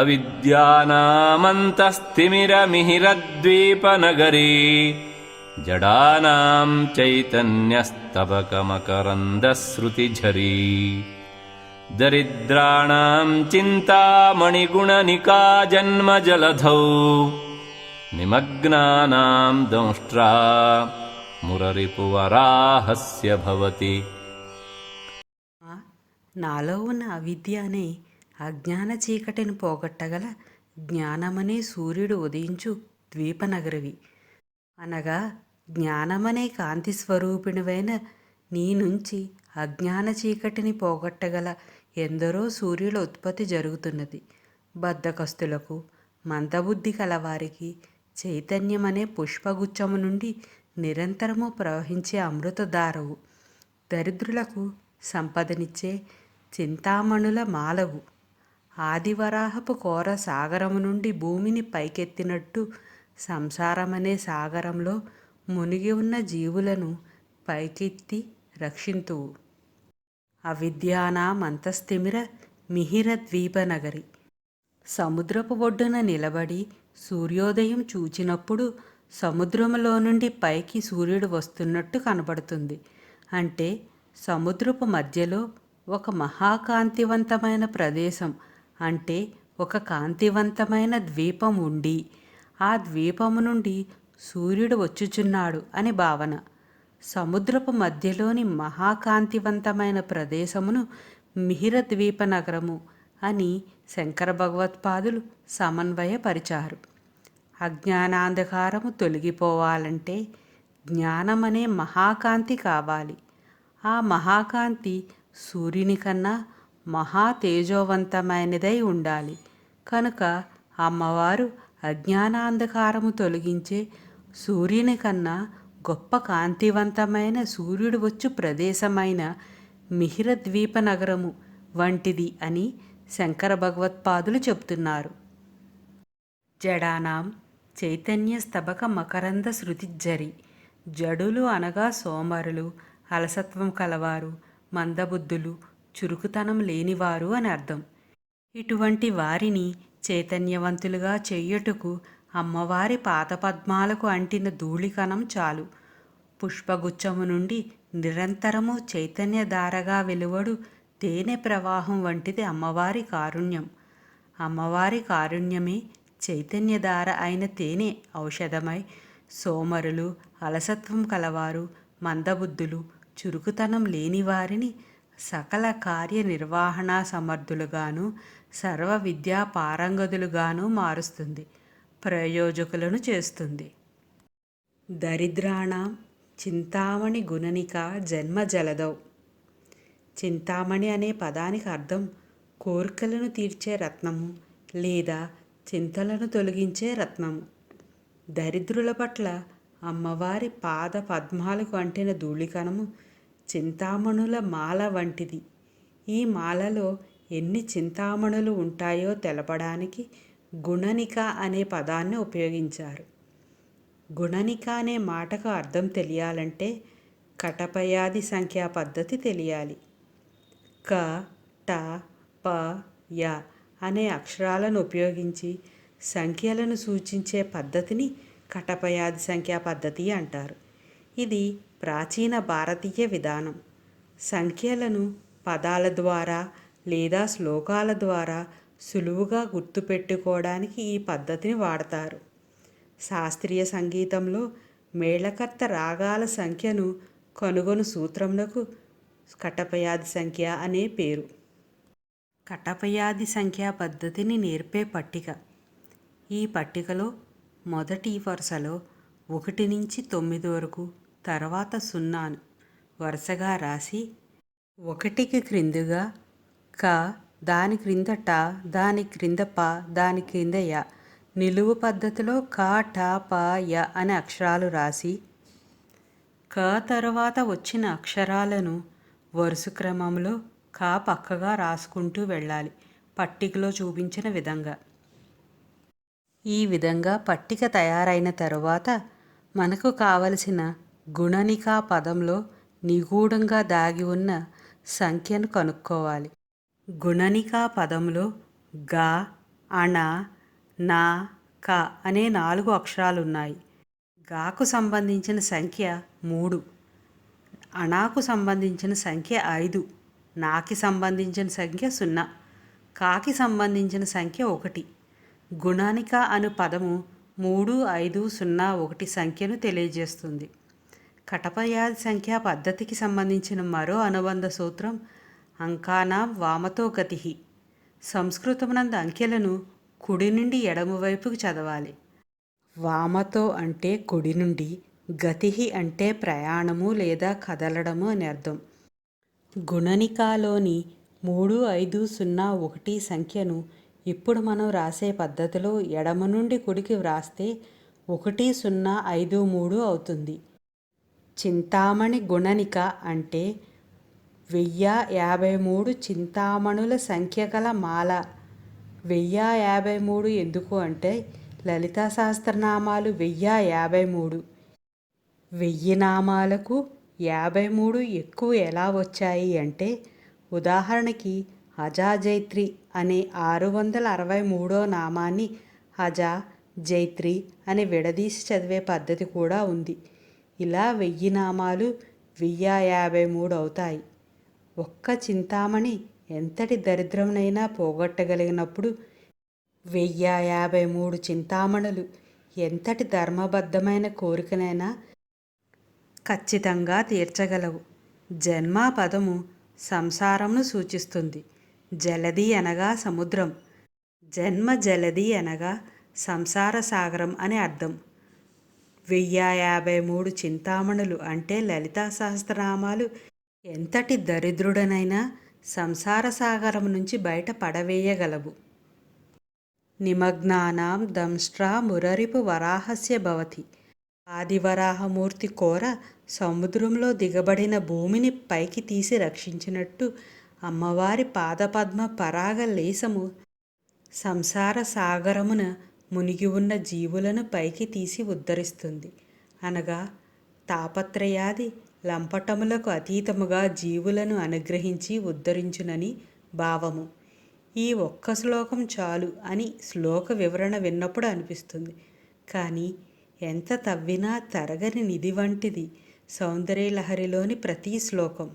अविद्यानामन्तस्तिमिरमिहिरद्वीपनगरी जडानां चैतन्यस्तबकमकरन्दश्रुतिझरी दरिद्राणां चिन्तामणिगुणनिका जन्मजलधौ निमग्नानां दंष्ट्रा मुररिपुवराहस्य भवति ఆ, నాలో ఉన్న అవిద్య అనే అజ్ఞాన చీకటిని పోగొట్టగల జ్ఞానమనే సూర్యుడు ఉదయించు ద్వీపనగరివి. అనగా జ్ఞానమనే కాంతి స్వరూపిణివైన నీ నుంచి అజ్ఞాన చీకటిని పోగొట్టగల ఎందరో సూర్యుల ఉత్పత్తి జరుగుతున్నది. బద్ధకస్తులకు మందబుద్ధి కలవారికి చైతన్యమనే పుష్పగుచ్చము నుండి నిరంతరము ప్రవహించే అమృతధారవు. దరిద్రులకు సంపదనిచ్చే చింతామణుల మాలవు. ఆదివరాహపు కోర సాగరము నుండి భూమిని పైకెత్తినట్టు సంసారమనే సాగరంలో మునిగి ఉన్న జీవులను పైకెత్తి రక్షింతువు. అవిద్యానామంతస్థిమిర మిహిర ద్వీపనగరి. సముద్రపు ఒడ్డున నిలబడి సూర్యోదయం చూచినప్పుడు సముద్రములో నుండి పైకి సూర్యుడు వస్తున్నట్టు కనబడుతుంది. అంటే సముద్రపు మధ్యలో ఒక మహాకాంతివంతమైన ప్రదేశం అంటే ఒక కాంతివంతమైన ద్వీపం ఉండి ఆ ద్వీపము నుండి సూర్యుడు వచ్చుచున్నాడు అని భావన. సముద్రపు మధ్యలోని మహాకాంతివంతమైన ప్రదేశమును మిహిర ద్వీప నగరము అని శంకర భగవత్పాదులు సమన్వయపరిచారు. అజ్ఞానాంధకారము తొలగిపోవాలంటే జ్ఞానమనే మహాకాంతి కావాలి. ఆ మహాకాంతి సూర్యుని కన్నా మహా తేజోవంతమైనదై ఉండాలి. కనుక అమ్మవారు అజ్ఞానాంధకారము తొలగించే సూర్యుని కన్నా గొప్ప కాంతివంతమైన సూర్యుడు వచ్చు ప్రదేశమైన మిహిర ద్వీప నగరము వంటిది అని శంకర భగవత్పాదులు చెప్తున్నారు. జడానాం చైతన్య స్తబక మకరంద శృతిజ్జరి జడులు అనగా సోమరులు అలసత్వం కలవారు మందబుద్ధులు చురుకుతనం లేనివారు అని అర్థం. ఇటువంటి వారిని చైతన్యవంతులుగా చెయ్యటకు అమ్మవారి పాదపద్మాలకు అంటిన ధూళికణం చాలు. పుష్పగుచ్చము నుండి నిరంతరము చైతన్యధారగా వెలువడు తేనె ప్రవాహం వంటిది అమ్మవారి కారుణ్యం. అమ్మవారి కారుణ్యమే చైతన్యధార అయిన తేనె ఔషధమై సోమరులు అలసత్వం కలవారు మందబుద్ధులు చురుకుతనం లేని వారిని సకల కార్యనిర్వహణా సమర్థులుగాను సర్వ విద్యా పారంగతులుగాను మారుస్తుంది ప్రయోజకులను చేస్తుంది. దరిద్రాణం చింతామణి గుణనిక జన్మ జలదౌ. చింతామణి అనే పదానికి అర్థం కోరికలను తీర్చే రత్నము లేదా చింతలను తొలగించే రత్నము. దరిద్రుల పట్ల అమ్మవారి పాద పద్మాలకు అంటిన ధూళికణము చింతామణుల మాల వంటిది. ఈ మాలలో ఎన్ని చింతామణులు ఉంటాయో తెలపడానికి గుణనిక అనే పదాన్ని ఉపయోగించారు. గుణనిక అనే మాటకు అర్థం తెలియాలంటే కటపయాది సంఖ్యా పద్ధతి తెలియాలి. క ట ప య అనే అక్షరాలను ఉపయోగించి సంఖ్యలను సూచించే పద్ధతిని కటపయాది సంఖ్యా పద్ధతి అంటారు. ఇది ప్రాచీన భారతీయ విధానం. సంఖ్యలను పదాల ద్వారా లేదా శ్లోకాల ద్వారా సులువుగా గుర్తుపెట్టుకోవడానికి ఈ పద్ధతిని వాడతారు. శాస్త్రీయ సంగీతంలో మేళకర్త రాగాల సంఖ్యను కనుగొను సూత్రములకు కటపయాది సంఖ్య అనే పేరు. కటపయాది సంఖ్యా పద్ధతిని నేర్పే పట్టిక. ఈ పట్టికలో మొదటి వరుసలో ఒకటి నుంచి తొమ్మిది వరకు తర్వాత సున్నాను వరుసగా రాసి ఒకటికి క్రిందుగా క దాని క్రింద ట దాని క్రింద ప దాని క్రింద య నిలువు పద్ధతిలో క ట ప య అనే అక్షరాలు రాసి క తర్వాత వచ్చిన అక్షరాలను వరుస క్రమంలో క పక్కగా రాసుకుంటూ వెళ్ళాలి. పట్టికలో చూపించిన విధంగా. ఈ విధంగా పట్టిక తయారైన తరువాత మనకు కావలసిన గుణనికా పదంలో నిగూఢంగా దాగి ఉన్న సంఖ్యను కనుక్కోవాలి. గుణనికా పదంలో గా అణ నా క అనే నాలుగు అక్షరాలు ఉన్నాయి గాకు సంబంధించిన సంఖ్య మూడు. అణాకు సంబంధించిన సంఖ్య ఐదు. నాకి సంబంధించిన సంఖ్య సున్నా. కాకి సంబంధించిన సంఖ్య ఒకటి. గుణానిక అను పదము మూడు ఐదు సున్నా ఒకటి సంఖ్యను తెలియజేస్తుంది. కటపయాది సంఖ్యా పద్ధతికి సంబంధించిన మరో అనుబంధ సూత్రం అంకానాం వామతో గతి సంస్కృతమునందు అంకెలను కుడి నుండి ఎడమ వైపుకు చదవాలి. వామతో అంటే కుడి నుండి గతి అంటే ప్రయాణము లేదా కదలడము అని అర్థం. గుణనికాలోని మూడు ఐదు సున్నా ఒకటి సంఖ్యను ఇప్పుడు మనం రాసే పద్ధతిలో ఎడమ నుండి కుడికి వ్రాస్తే ఒకటి సున్నా ఐదు మూడు అవుతుంది. చింతామణి గుణనిక అంటే వెయ్య యాభై మూడు చింతామణుల సంఖ్య గల మాల. వెయ్య యాభై మూడు ఎందుకు అంటే లలితా సహస్రనామాలు వెయ్య యాభై మూడు. వెయ్యి నామాలకు యాభై మూడు ఎక్కువ ఎలా వచ్చాయి అంటే ఉదాహరణకి అజా జైత్రి అనే ఆరు వందల అరవై మూడో నామాన్ని అజా జైత్రి అని విడదీసి చదివే పద్ధతి కూడా ఉంది. ఇలా వెయ్యి నామాలు వెయ్యి యాభై మూడు అవుతాయి. ఒక్క చింతామణి ఎంతటి దరిద్రమునైనా పోగొట్టగలిగినప్పుడు వెయ్యి యాభై మూడు చింతామణులు ఎంతటి ధర్మబద్ధమైన కోరికనైనా ఖచ్చితంగా తీర్చగలవు. జన్మ పదము సంసారంను సూచిస్తుంది. జలది అనగా సముద్రం. జన్మ జలది అనగా సంసార సాగరం అని అర్థం. వెయ్యి యాభై మూడు చింతామణులు అంటే లలితా సహస్రనామాలు. ఎంతటి దరిద్రుడనైనా సంసార సాగరం నుంచి బయట పడవేయగలవు. నిమగ్నానాం దంష్ట్రా మురరిపు వరాహస్య భవతి. ఆదివరాహమూర్తి కోర సముద్రంలో దిగబడిన భూమిని పైకి తీసి రక్షించినట్టు అమ్మవారి పాదపద్మ పరాగ లేసము సంసార సాగరమున మునిగి ఉన్న జీవులను పైకి తీసి ఉద్ధరిస్తుంది. అనగా తాపత్రయాది లంపటములకు అతీతముగా జీవులను అనుగ్రహించి ఉద్ధరించునని భావము. ఈ ఒక్క శ్లోకం చాలు అని శ్లోక వివరణ విన్నప్పుడు అనిపిస్తుంది. కానీ ఎంత తవ్వినా తరగని నిధి వంటిది సౌందర్యలహరిలోని ప్రతి శ్లోకం.